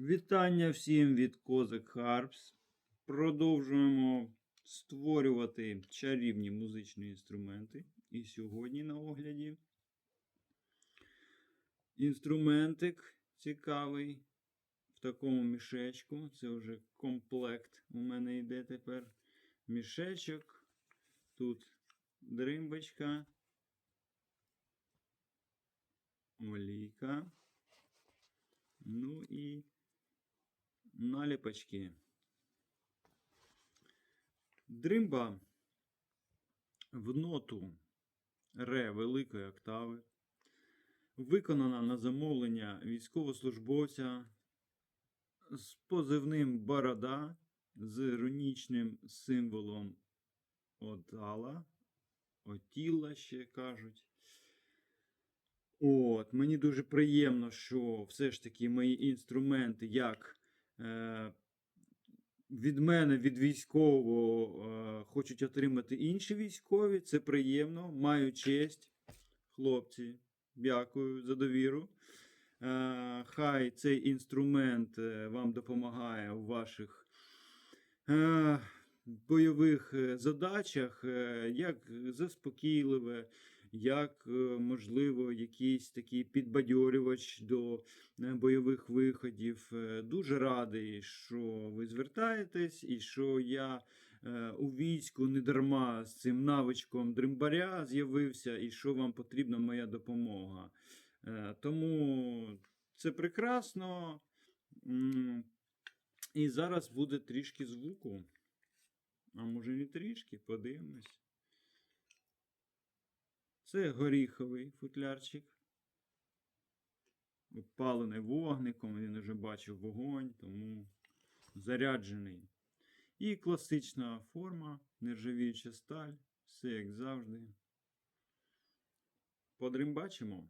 Вітання всім від Козак Harps. Продовжуємо створювати чарівні музичні інструменти. І сьогодні на огляді інструментик цікавий в такому мішечку. Це вже комплект у мене йде тепер. Мішечок. Тут дримбочка. Олійка. Ну і наліпочки. Дримба в ноту ре великої октави. Виконана на замовлення військовослужбовця з позивним Борода з рунічним символом Отала. Отіла ще кажуть. От, мені дуже приємно, що все ж таки мої інструменти, як від мене, від військового, е, хочуть отримати інші військові. Це приємно. Маю честь. Хлопці, дякую за довіру. Е, хай цей інструмент е, вам допомагає у ваших е, бойових е, задачах, е, як заспокійливе, як, е, можливо, якийсь такий підбадьорювач до е, бойових виходів. Е, Дуже радий, що ви звертаєтесь, і що я у війську не дарма з цим навичком дримбаря з'явився, і що вам потрібна моя допомога. Тому це прекрасно. І зараз буде трішки звуку. А може не трішки, подивимось. Це горіховий футлярчик. Опалений вогником, він вже бачив вогонь, тому заряджений. І класична форма, нержавіюча сталь, все як завжди. Подримбачимо.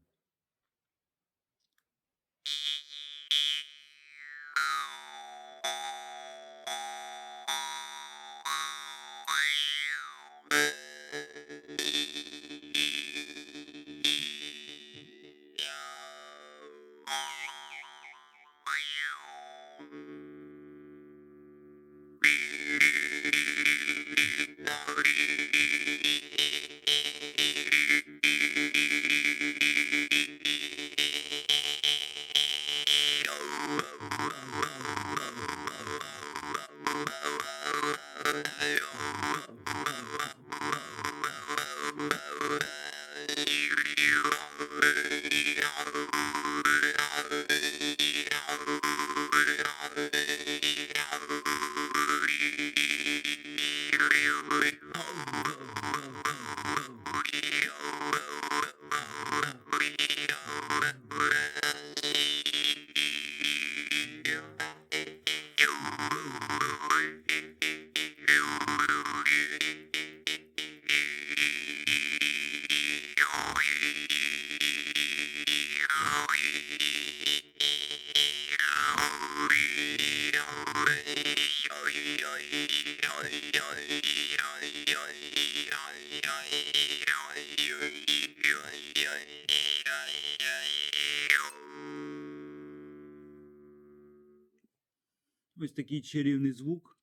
Ось такий чарівний звук.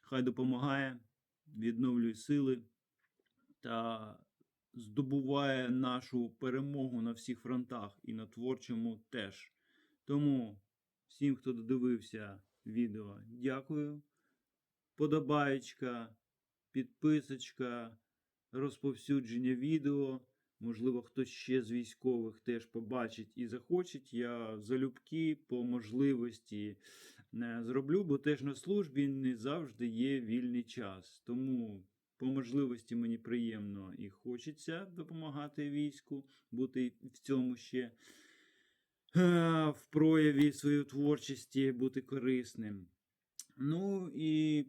Хай допомагає, відновлює сили та здобуває нашу перемогу на всіх фронтах і на творчому теж. Тому всім, хто додивився відео, дякую. Подобаєчка, підписочка, розповсюдження відео. Можливо, хтось ще з військових теж побачить і захочеть. Я залюбки по можливості е, зроблю, бо теж на службі не завжди є вільний час. Тому по можливості мені приємно і хочеться допомагати війську, бути в цьому ще е, в прояві своєї творчості, бути корисним. Ну і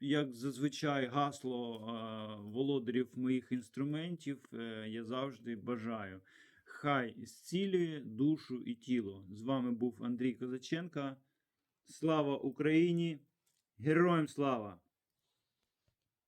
як зазвичай гасло володарів моїх інструментів, е, я завжди бажаю. Хай зцілює душу і тіло. З вами був Андрій Козаченко. Слава Україні! Героям слава!